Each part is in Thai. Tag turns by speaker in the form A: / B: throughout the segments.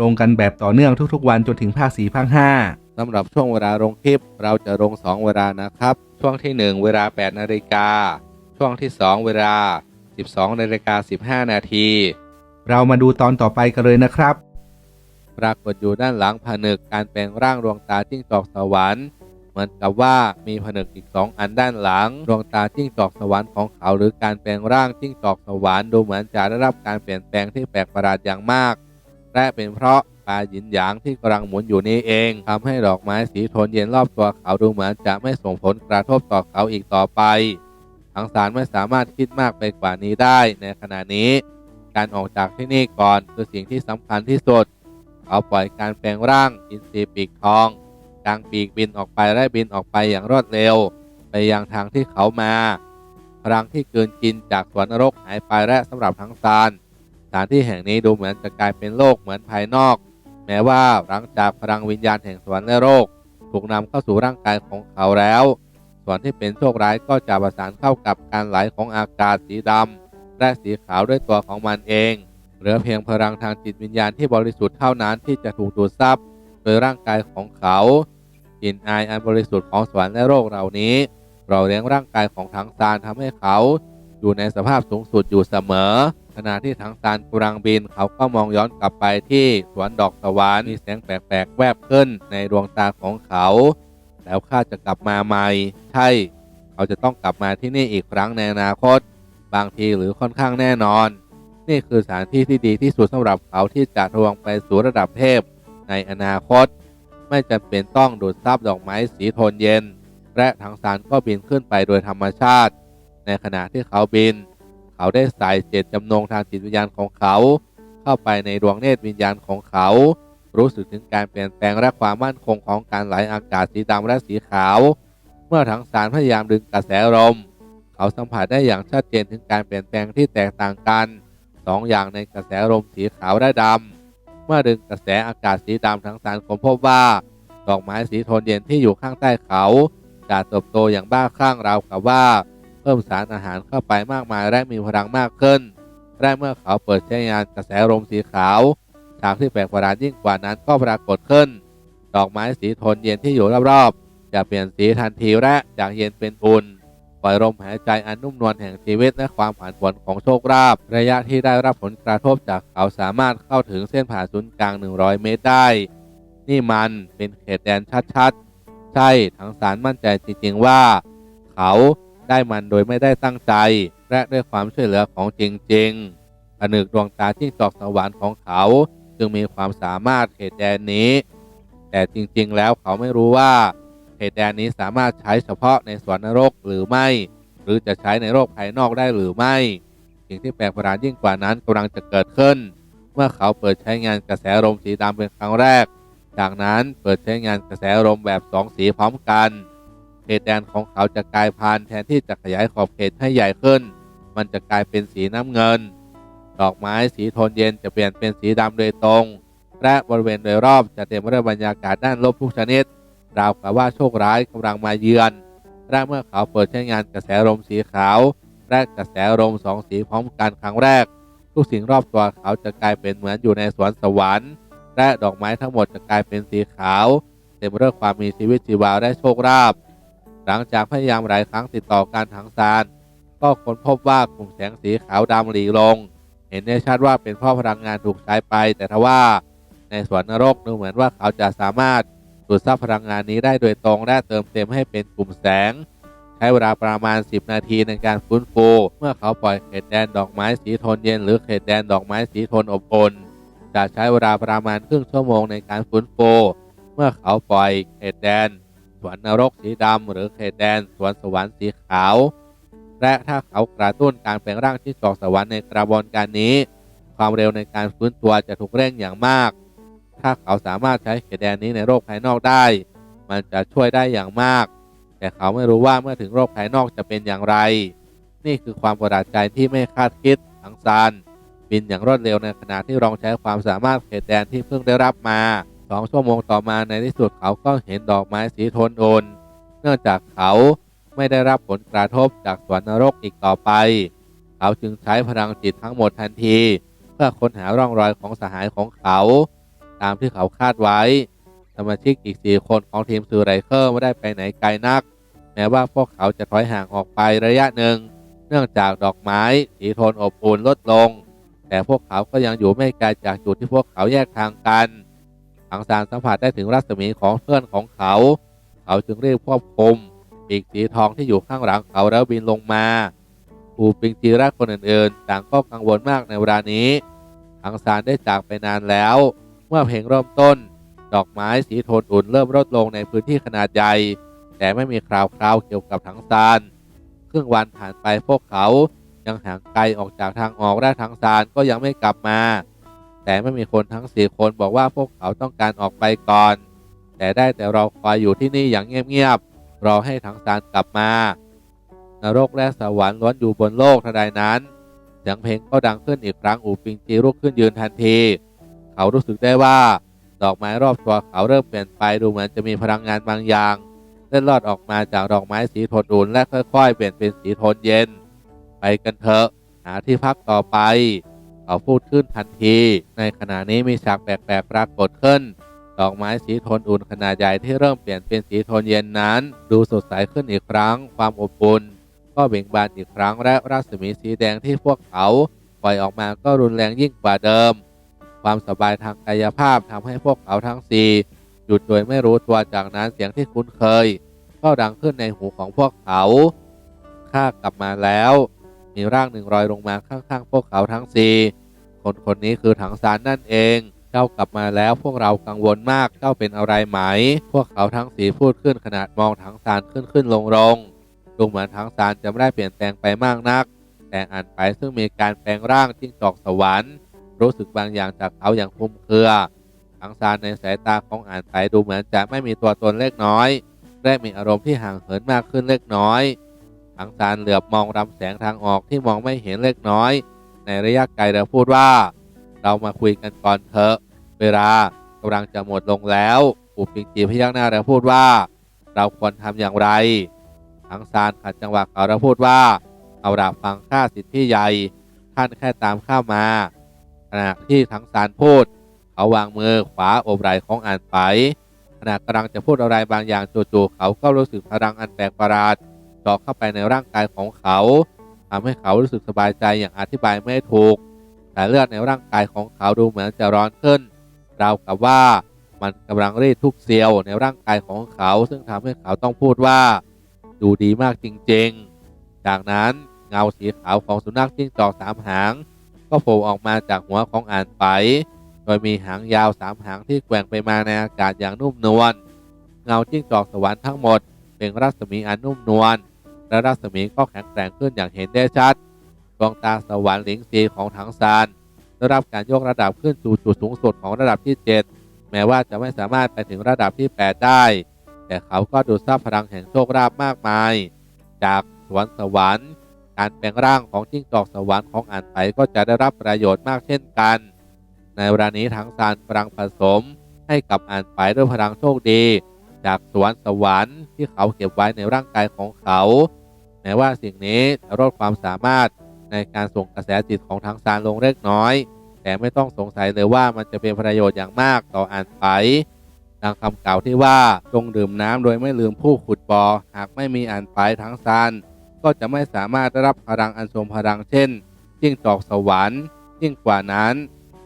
A: ลงกันแบบต่อเนื่องทุกๆ วันจนถึงภาคสี่ภาคห้า
B: สำหรับช่วงเวลาลงคลิป เราจะลง 2 เวลานะครับ ช่วงที่ 1 เวลา 8 นาฬิกา ช่วงที่ 2 เวลา 12 นาฬิกา 15 นาที
A: เรามาดูตอนต่อไปกันเลยนะครับ
B: ปรากฏอยู่ด้านหลังผนึกการแปลงร่างดวงตาจิ้งจอกสวรรค์ เหมือนกับว่ามีผนึกอีก 2 อันด้านหลัง ดวงตาจิ้งจอกสวรรค์ของเขาหรือการแปลงร่างจิ้งจอกสวรรค์ดูเหมือนจะได้รับการเปลี่ยนแปลงที่แปลกประหลาดอย่างมาก และเป็นเพราะปลาหยินหยางที่กำลังหมุนอยู่นี้เองทำให้ดอกไม้สีโทนเย็นรอบตัวเขาดูเหมือนจะไม่ส่งผลกระทบต่อเขาอีกต่อไปทังสารไม่สามารถคิดมากไปกว่านี้ได้ในขณะนี้ การออกจากที่นี่ก่อนคือสิ่งที่สำคัญที่สุด เขาปล่อยการแปลงร่างอินทรีปีกทองกางปีกบินออกไปและบินออกไปอย่างรวดเร็ว ไปยังทางที่เขามาพลังที่เกินกินจากสวนนรกหายไปและสำหรับทั้งซาน ถานที่แห่งนี้ดูเหมือนจะกลายเป็นโลกเหมือนภายนอก แม้ว่าหลังจากพลังวิญญาณแห่งสวรรค์และโลกถูกนำเข้าสู่ร่างกายของเขาแล้ว ส่วนที่เป็นโชคร้ายก็จะประสานเข้ากับการไหลของอากาศสีดำและสีขาวด้วยตัวของมันเอง เหลือเพียงพลังทางจิตวิญญาณที่บริสุทธิ์เท่านั้นที่จะถูกดูดซับโดยร่างกายของเขากลิ่นอายอันบริสุทธิ์ของสวรรค์และโลกเหล่านี้เราเลี้ยงร่างกายของทั้งซานทำให้เขา อยู่ในสภาพสูงสุดอยู่เสมอ ขณะที่ทั้งซานกำลังบิน เขาก็มองย้อนกลับไปที่สวนดอกสวรรค์มีแสงแปลกๆ แวบขึ้นในดวงตาของเขา แล้วข้าจะกลับมาใหม่ ใช่ เขาจะต้องกลับมาที่นี่อีกครั้งในอนาคต บางทีหรือค่อนข้างแน่นอน นี่คือสถานที่ที่ดีที่สุดสำหรับเขาที่จะทวงไปสู่ระดับเทพในอนาคต ไม่จำเป็นต้องดูดซับดอกไม้สีโทนเย็น และทางสารก็บินขึ้นไปโดยธรรมชาติ ในขณะที่เขาบิน เขาได้ใส่เจตจำนงทางจิตวิญญาณของเขา เข้าไปในดวงเนตรวิญญาณของเขา รู้สึกถึงการเปลี่ยนแปลงและความมั่นคงของการไหลอากาศสีดำและสีขาว เมื่อทั้งสารพยายามดึงกระแสลมเขาสัมผัสได้อย่างชัดเจนถึงการเปลี่ยนแปลงที่แตกต่างกันสองอย่างในกระแสลมสีขาวและดำเมื่อดึงกระแสอากาศสีดำทั้งสารผมพบว่าดอกไม้สีโทนเย็นที่อยู่ข้างใต้เขาจะเติบโตอย่างบ้าคลั่งราวกับว่า เพิ่มสารอาหารเข้าไปมากมายและมีพลังมากขึ้นและเมื่อเขาเปิดใช้งานกระแสลมสีขาวฉากที่แปลกประหลาดยิ่งกว่านั้นก็ปรากฏขึ้น ดอกไม้สีโทนเย็นที่อยู่รอบๆจะเปลี่ยนสีทันทีและจากเย็นเป็นอุ่นปล่อยลมหายใจอันนุ่มนวลแห่งชีวิตและความผันผวนของโชคราบระยะที่ได้รับผลกระทบจากเขาสามารถเข้าถึงเส้นผ่าศูนย์กลาง 100 เมตรได้ นี่มันเป็นเขตแดนชัดๆ ใช่ทั้งสารมั่นใจจริงๆว่า เขา ได้มันโดยไม่ได้ตั้งใจ และด้วยความช่วยเหลือของจริงๆผนึกดวงตาที่จอกสวรรค์ของเขา จึงมีความสามารถเขตแดนนี้ แต่จริงๆแล้วเขาไม่รู้ว่าเขตแดนนี้สามารถใช้เฉพาะในสวนนรกหรือไม่ หรือจะใช้ในโลกภายนอกได้หรือไม่ สิ่งที่แปลกประหลาดยิ่งกว่านั้นกำลังจะเกิดขึ้น เมื่อเขาเปิดใช้งานกระแสลมสีดำเป็นครั้งแรก จากนั้นเปิดใช้งานกระแสลมแบบสองสีพร้อมกัน ตแดนของเขาจะกลายพันธุ์แทนที่จะขยายขอบเขตให้ใหญ่ขึ้น มันจะกลายเป็นสีน้ำเงิน ดอกไม้สีโทนเย็นจะเปลี่ยนเป็นสีดำโดยตรง และบริเวณโดยรอบจะเต็มไปด้วยบรรยากาศด้านลบทุกชนิด ราวกับว่าโชคร้ายกำลังมาเยือนและเมื่อเขาเปิดใช้งานกระแสลมสีขาว และกระแสลมสองสีพร้อมกันครั้งแรก ทุกสิ่งรอบตัวเขาจะกลายเป็นเหมือนอยู่ในสวนสวรรค์ และดอกไม้ทั้งหมดจะกลายเป็นสีขาวเต็มไปด้วยความมีชีวิตชีวาและโชคราบ หลังจากพยายามหลายครั้งติดต่อการถังซาน ก็ค้นพบว่ากลุ่มแสงสีขาวดำหลีลง เห็นได้ชัดว่าเป็นพราะพลังงานถูกใช้ไป แต่ทว่าในสวนนรกดูเหมือนว่าเขาจะสามารถดูดซับพลังงานนี้ได้โดยตรงและเติมเต็มให้เป็นกลุ่มแสง ใช้เวลาประมาณ 10 นาทีในการฟื้นฟู เมื่อเขาปล่อยเขตแดนดอกไม้สีโทนเย็น หรือเขตแดนดอกไม้สีโทนอบอุ่นจะใช้เวลาประมาณครึ่งชั่วโมงในการฟื้นฟู เมื่อเขาปล่อยเขตแดน สวนนรกสีดำหรือเขตแดนสวนสวรรค์สีขาว และถ้าเขากระตุ้นการแปลงร่างที่จอกสวรรค์ในกระบวนการนี้ ความเร็วในการฟื้นตัวจะถูกเร่งอย่างมาก ถ้าเขาสามารถใช้เขตแดนนี้ในโลกภายนอกได้ มันจะช่วยได้อย่างมาก แต่เขาไม่รู้ว่าเมื่อถึงโลกภายนอกจะเป็นอย่างไร นี่คือความประหลาดใจที่ไม่คาดคิดทั้งซานบินอย่างรวดเร็วในขณะที่ลองใช้ความสามารถเขตแดนที่เพิ่งได้รับมา สองชั่วโมงต่อมาในที่สุดเขาก็เห็นดอกไม้สีโทนโอน เนื่องจากเขาไม่ได้รับผลกระทบจากสวนนรกอีกต่อไป เขาจึงใช้พลังจิตทั้งหมดทันที เพื่อค้นหาร่องรอยของสหายของเขา ตามที่เขาคาดไว้ สมาชิกอีกสี่คนของทีมซูไรเคอร์ไม่ได้ไปไหนไกลนัก แม้ว่าพวกเขาจะถอยห่างออกไประยะหนึ่ง เนื่องจากดอกไม้สีโทนอบอุ่นลดลง แต่พวกเขาก็ยังอยู่ไม่ไกลจากจุดที่พวกเขาแยกทางกัน ทังซานสัมผัสได้ถึงรัศมีของเพื่อนของเขา เขาจึงรีบควบคุมปีกสีทองที่อยู่ข้างหลังเขาแล้วบินลงมาปูปิงจีและคนอื่นๆต่างก็กังวลมากในเวลานี้ทังซานได้จากไปนานแล้ว เมื่อเพลงเริ่มต้น ดอกไม้สีโทนอุ่นเริ่มลดลงในพื้นที่ขนาดใหญ่ แต่ไม่มีคราวคราวเกี่ยวกับถังซานครึ่งวันผ่านไปพวกเขายังห่างไกลออกจากทางออกและถังซานก็ยังไม่กลับมา แต่ไม่มีคนทั้งสี่คนบอกว่าพวกเขาต้องการออกไปก่อน แต่ได้แต่เรอคอยอยู่ที่นี่อย่างเงียบๆรอให้ถังซานกลับมา นรกและสวรรค์ล้วนอยู่บนโลกทนใดนั้นเสียงเพลงก็ดังขึ้นอีกครั้งอูปิงจีลุกขึ้นยืนทันที เขารู้สึกได้ว่า ดอกไม้รอบตัวเขาเริ่มเปลี่ยนไปดูเหมือนจะมีพลังงานบางอย่างเล่นลอดออกมาจากดอกไม้สีโทนอุ่นและค่อยๆ เปลี่ยนเป็นสีโทนเย็น ไปกันเถอะหาที่พักต่อไป เขาพูดขึ้นทันที ในขณะนี้มีฉากแปลกๆปรากฏขึ้น ดอกไม้สีโทนอุ่นขนาดใหญ่ที่เริ่มเปลี่ยนเป็นสีโทนเย็นนั้น ดูสดใสขึ้นอีกครั้ง ความอบอุ่นก็เบ่งบานอีกครั้งและรัศมีสีแดงที่พวกเขาปล่อยออกมาก็รุนแรงยิ่งกว่าเดิม ความสบายทางกายภาพทำให้พวกเขาทั้งสี่หยุดโดยไม่รู้ตัวจากนั้นเสียงที่คุ้นเคย ก็ดังขึ้นในหูของพวกเขาข้ากลับมาแล้ว มีร่างหนึ่งลอยลงมาข้างๆ พวกเขาทั้งสี่คนคนนี้คือถังซานนั่นเอง เจ้ากลับมาแล้วพวกเรากังวลมาก เจ้าเป็นอะไรไหม พวกเขาทั้งสี่พูดขึ้นขนาดมองถังซานขึ้นขึ้นลงลงดูเหมือนถังซานจะไม่ได้เปลี่ยนแปลงไปมากนัก แต่อ่านไปซึ่งมีการแปลงร่างจิ้งจอกสวรรค์ รู้สึกบางอย่างจากเขาอย่างคลุมเครือถังซานในสายตาของอ่านไปดูเหมือนจะไม่มีตัวตนเล็กน้อย และมีอารมณ์ที่ห่างเหินมากขึ้นเล็กน้อย ถังซานเหลือบมองรำแสงทางออกที่มองไม่เห็นเล็กน้อย ในระยะไกลแล้วพูดว่า เรามาคุยกันก่อนเถอะ เวลากำลังจะหมดลงแล้วปู่ปิงจีพยักหน้าแล้วพูดว่า เราควรทำอย่างไรถังซานขัดจังหวะเขาแล้วพูดว่า เอาดาบฟังข้าสิทธิ์พี่ใหญ่ท่านแค่ตามข้ามาขณะที่ทั้งซานพูด เขาวางมือขวาโอบไหล่ของอ่านไปขณะกำลังจะพูดอะไรบางอย่างจู่ๆเขาก็รู้สึกพลังอันแปลกประหลาด เจาะเข้าไปในร่างกายของเขาทำให้เขารู้สึกสบายใจอย่างอธิบายไม่ถูกแต่เลือดในร่างกายของเขาดูเหมือนจะร้อนขึ้น ราวกับว่ามันกำลังรีดทุกเซลล์ในร่างกายของเขา ซึ่งทำให้เขาต้องพูดว่า ดูดีมากจริงๆ จากนั้นเงาสีขาวของสุนัขจิ้งจอกสามหาง ก็โผล่ออกมาจากหัวของอ่านไป โดยมีหางยาวสามหางที่แกว่งไปมาในอากาศอย่างนุ่มนวล เงาจิ้งจอกสวรรค์ทั้งหมดเป็นรัศมีอันนุ่มนวล และรัศมีก็แข็งแกร่งขึ้นอย่างเห็นได้ชัดดวงตาสวรรค์หลิงซีของถังซานได้รับการยกระดับขึ้นสู่จุดสูงสุดของระดับที่ 7 แม้ว่าจะไม่สามารถไปถึงระดับที่ 8 ได้ แต่เขาก็ดูดซับพลังแห่งโชคลาภมากมาย จากสวนสวรรค์ การแปลงร่างของจิ้งจอกสวรรค์ของอ่านไปก็จะได้รับประโยชน์มากเช่นกัน ในเวลานี้ทั้งซานพลังผสม ให้กับอ่านไปด้วยพลังโชคดี จากสวนสวรรค์ที่เขาเก็บไว้ในร่างกายของเขา แม้ว่าสิ่งนี้จะลดความสามารถในการส่งกระแสจิตของทั้งซานลงเล็กน้อย แต่ไม่ต้องสงสัยเลยว่ามันจะเป็นประโยชน์อย่างมากต่ออ่านไปดังคำกล่าวที่ว่าจงดื่มน้ำโดยไม่ลืมผู้ขุดบ่อหากไม่มีอ่านไปทั้งซานก็จะไม่สามารถได้รับพลังอันทรงพลังเช่นจิ้งจอกสวรรค์ยิ่งกว่านั้น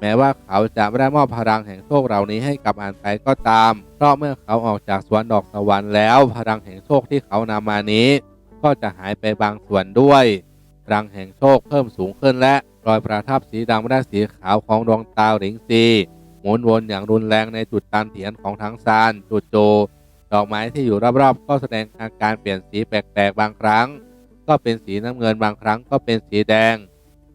B: แม้ว่าเขาจะไม่ได้มอบพลังแห่งโชคเหล่านี้ให้กับอ่านไปก็ตาม เพราะเมื่อเขาออกจากสวนดอกสวรรค์แล้ว พลังแห่งโชคที่เขานำมานี้ ก็จะหายไปบางส่วนด้วยพลังแห่งโชคเพิ่มสูงขึ้นและรอยประทับสีดำและสีขาวของดวงตาหลิงซีหมุนวนอย่างรุนแรงในจุดตันเถียนของทั้งซานจุดโจดอกไม้ที่อยู่รอบๆ ก็แสดงอาการเปลี่ยนสีแปลกๆบางครั้ง ก็เป็นสีน้ำเงินบางครั้งก็เป็นสีแดง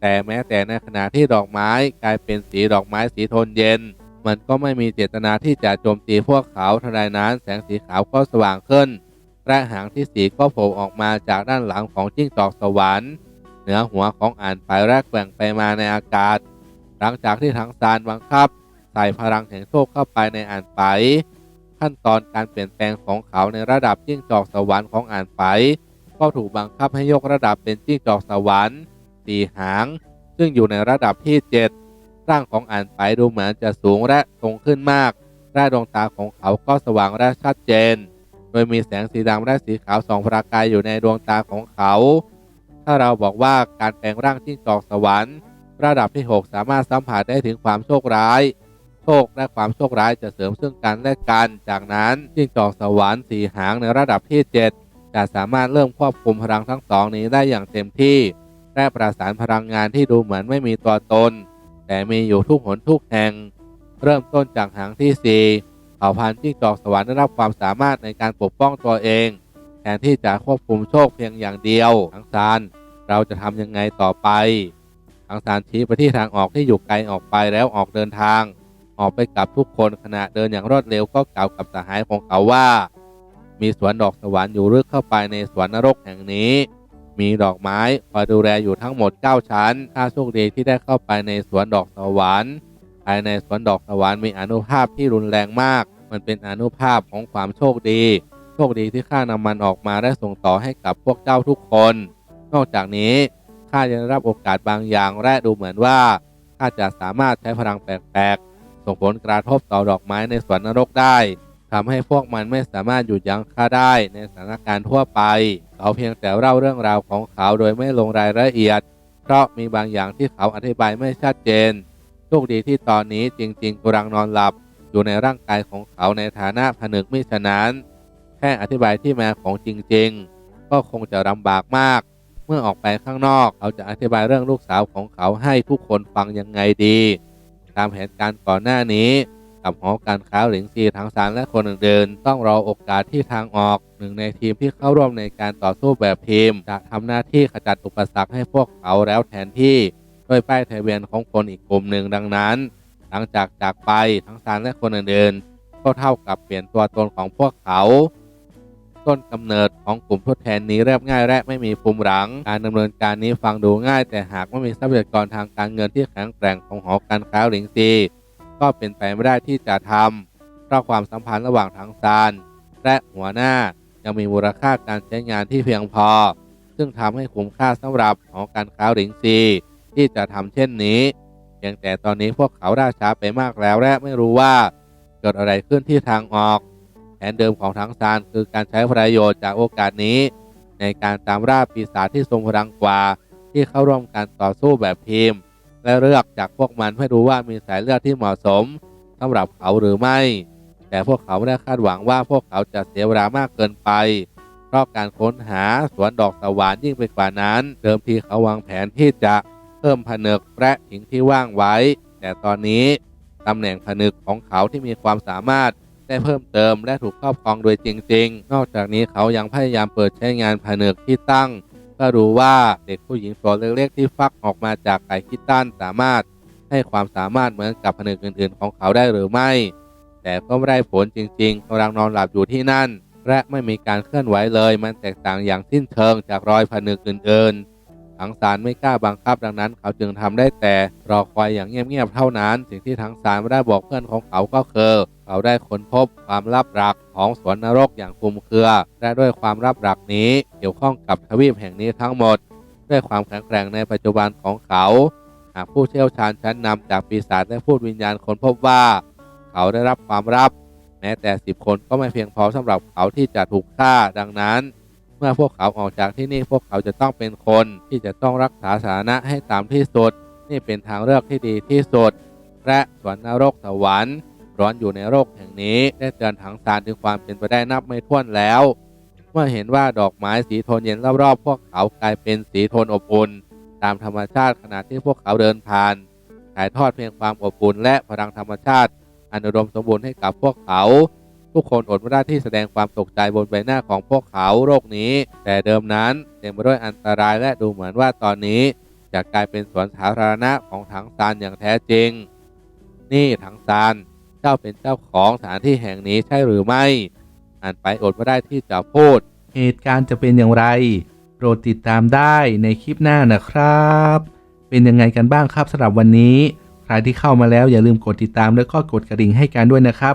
B: แต่แม้แต่ในขณะที่ดอกไม้กลายเป็นสีดอกไม้สีโทนเย็น มันก็ไม่มีเจตนาที่จะโจมตีพวกเขาทนใดนั้นแสงสีขาวก็สว่างขึ้น และหางที่สีก็โผล่ออกมาจากด้านหลังของจิ้งจอกสวรรค์ เหนือหัวของอ่านไปแรกแกว่งไปมาในอากาศ หลังจากที่ทั้งซานบังคับ ใส่พลังแห่งโชคเข้าไปในอ่านไป ขั้นตอนการเปลี่ยนแปลงของเขาในระดับจิ้งจอกสวรรค์ของอ่านไป ก็ถูกบังคับให้ยกระดับเป็นจิ้งจอกสวรรค์สีหาง ซึ่งอยู่ในระดับที่ 7 ร่างของอ่านไปดูเหมือนจะสูงและตรงขึ้นมากและดวงตาของเขาก็สว่างและชัดเจน โดยมีแสงสีดำและสีขาวสองประกายอยู่ในดวงตาของเขา ถ้าเราบอกว่าการแปลงร่างจิ้งจอกสวรรค์ ระดับที่ 6 สามารถสัมผัสได้ถึงความโชคร้าย โชคและความโชคร้ายจะเสริมซึ่งกันและกัน จากนั้นจิ้งจอกสวรรค์สีหางในระดับที่ 7 จะสามารถเริ่มควบคุมพลังทั้งสองนี้ได้อย่างเต็มที่และประสานพลังงานที่ดูเหมือนไม่มีตัวตน แต่มีอยู่ทุกหนทุกแห่ง เริ่มต้นจากหางที่4 ผ่าพันธุ์จิ้งจอกสวรรค์ได้รับความสามารถในการปกป้องตัวเอง แทนที่จะควบคุมโชคเพียงอย่างเดียวทั้งซานเราจะทำยังไงต่อไปทางซานชี้ไปที่ทางออกที่อยู่ไกลออกไปแล้วออกเดินทาง ออกไปกับทุกคนขณะเดินอย่างรวดเร็วก็กล่าวกับสหายของเขาว่า มีสวนดอกสวรรค์อยู่ลึกเข้าไปในสวนนรกแห่งนี้ มีดอกไม้คอยดูแลอยู่ทั้งหมด 9 ชั้น ถ้าโชคดีที่ได้เข้าไปในสวนดอกสวรรค์ภายในสวนดอกสวรรค์มีอนุภาพที่รุนแรงมาก มันเป็นอนุภาพของความโชคดี โชคดีที่ข้านำมันออกมาและส่งต่อให้กับพวกเจ้าทุกคน นอกจากนี้ข้ายังได้รับโอกาสบางอย่างและดูเหมือนว่าข้าจะสามารถใช้พลังแปลกๆ ส่งผลกระทบต่อดอกไม้ในสวนนรกได้ทำให้พวกมันไม่สามารถหยุดยั้งข้าได้ในสถานการณ์ทั่วไป เขาเพียงแต่เล่าเรื่องราวของเขาโดยไม่ลงรายละเอียด เพราะมีบางอย่างที่เขาอธิบายไม่ชัดเจน โชคดีที่ตอนนี้จริง ๆกำลังนอนหลับ อยู่ในร่างกายของเขาในฐานะผนึกมิฉะนั้น แค่อธิบายที่มาของจริงๆ ก็คงจะลำบากมาก เมื่อออกไปข้างนอกเขาจะอธิบายเรื่องลูกสาวของเขาให้ทุกคนฟังยังไงดี ตามแผนการก่อนหน้านี้กับหอการค้าหลิงซีทั้งสารและคนอื่นๆต้องรอโอกาสที่ทางออก หนึ่งในทีมที่เข้าร่วมในการต่อสู้แบบทีม จะทำหน้าที่ขจัดอุปสรรคให้พวกเขาแล้วแทนที่ ด้วยป้ายทะเบียนของคนอีกกลุ่มหนึ่งดังนั้น หลังจากจากไปทั้งซานและคนอื่นๆก็เท่ากับเปลี่ยนตัวตนของพวกเขา ต้นกำเนิดของกลุ่มทดแทนนี้เรียบง่ายและไม่มีภูมิหลัง การดำเนินการนี้ฟังดูง่าย แต่หากไม่มีทรัพยากรทางการเงินที่แข็งแกร่งของหอการค้าหลิงซีก็เป็นไปไม่ได้ที่จะทำเพราะความสัมพันธ์ระหว่างทั้งซานและหัวหน้ายังมีมูลค่าการใช้งานที่เพียงพอ ซึ่งทำให้คุ้มค่าสำหรับหอการค้าหลิงซีที่จะทำเช่นนี้ พียงแต่ตอนนี้พวกเขาได้ช้าไปมากแล้วและไม่รู้ว่าเกิดอะไรขึ้นที่ทางออก แผนเดิมของทั้งซานคือการใช้ประโยชน์จากโอกาสนี้ ในการตามล่าปีศาจที่ทรงพลังกว่า ที่เข้าร่วมการต่อสู้แบบทีม และเลือกจากพวกมันให้รู้ว่ามีสายเลือดที่เหมาะสมสำหรับเขาหรือไม่ แต่พวกเขาไม่ได้คาดหวังว่าพวกเขาจะเสียเวลามากเกินไป เพราะการค้นหาสวนดอกสวรรค์ยิ่งไปกว่านั้น เดิมทีเขาวางแผนที่จะ เพิ่มผนึกและหิงที่ว่างไว้ แต่ตอนนี้ตำแหน่งผนึกของเขาที่มีความสามารถได้เพิ่มเติมและถูกครอบครองโดยจริง ๆ นอกจากนี้เขายังพยายามเปิดใช้งานผนึกที่ตั้งเพื่อรู้ว่าเด็กผู้หญิงตัวเล็กๆที่ฟักออกมาจากไก่คิดตันสามารถให้ความสามารถเหมือนกับผนึกอื่น ๆ ของเขาได้หรือไม่ แต่ก็ไม่ได้ผลจริงๆกำลังนอนหลับอยู่ที่นั่น และไม่มีการเคลื่อนไหวเลย มันแตกต่างอย่างสิ้นเชิงจากรอยผนึกอื่นๆ ทั้งสารไม่กล้าบังคับดังนั้น เขาจึงทำได้แต่รอคอยอย่างเงียบๆเท่านั้น สิ่งที่ทั้งสารไม่ได้บอกเพื่อนของเขาก็คือเขาได้ค้นพบความลับหลักของสวนนรกอย่างคลุมเครือ และด้วยความลับหลักนี้เกี่ยวข้องกับทวีปแห่งนี้ทั้งหมด ด้วยความแข็งแกร่งในปัจจุบันของเขาหากผู้เชี่ยวชาญชั้นนำจากปีศาจและพูดวิญญาณคนพบว่า เขาได้รับความลับ แม้แต่สิบคนก็ไม่เพียงพอสำหรับเขาที่จะถูกฆ่าดังนั้น มื่อพวกเขาออกจากที่นี่พวกเขาจะต้องเป็นคนที่จะต้องรักษาสถานะให้ตามที่สุด นี่เป็นทางเลือกที่ดีที่สุดและสวนนรกสวรรค์ร้อนอยู่ในโลกแห่งนี้ได้เตือนถังซานถึงความเป็นไปได้นับไม่ถ้วนแล้ว เมื่อเห็นว่าดอกไม้สีโทนเย็นรอบๆพวกเขากลายเป็นสีโทนอบอุ่นตามธรรมชาติขณะที่พวกเขาเดินผ่านถ่ายทอดเพียงความอบอุ่นและพลังธรรมชาติอันอุดมสมบูรณ์ให้กับพวกเขา ทุกคนอดไม่ได้ที่แสดงความตกใจบนใบหน้าของพวกเขาโรคนี้ แต่เดิมนั้นเต็มไปด้วยอันตรายและดูเหมือนว่าตอนนี้ จะกลายเป็นสวนสาธารณะของถังซานอย่างแท้จริง นี่ถังซานเจ้าเป็นเจ้าของสถานที่แห่งนี้ใช่หรือไม่อ่านไปอดไม่ได้ที่จะพูด
A: เหตุการณ์จะเป็นอย่างไร โปรดติดตามได้ในคลิปหน้านะครับ เป็นยังไงกันบ้างครับสำหรับวันนี้ ใครที่เข้ามาแล้วอย่าลืมกดติดตามแล้วก็กดกระดิ่งให้กันด้วยนะครับ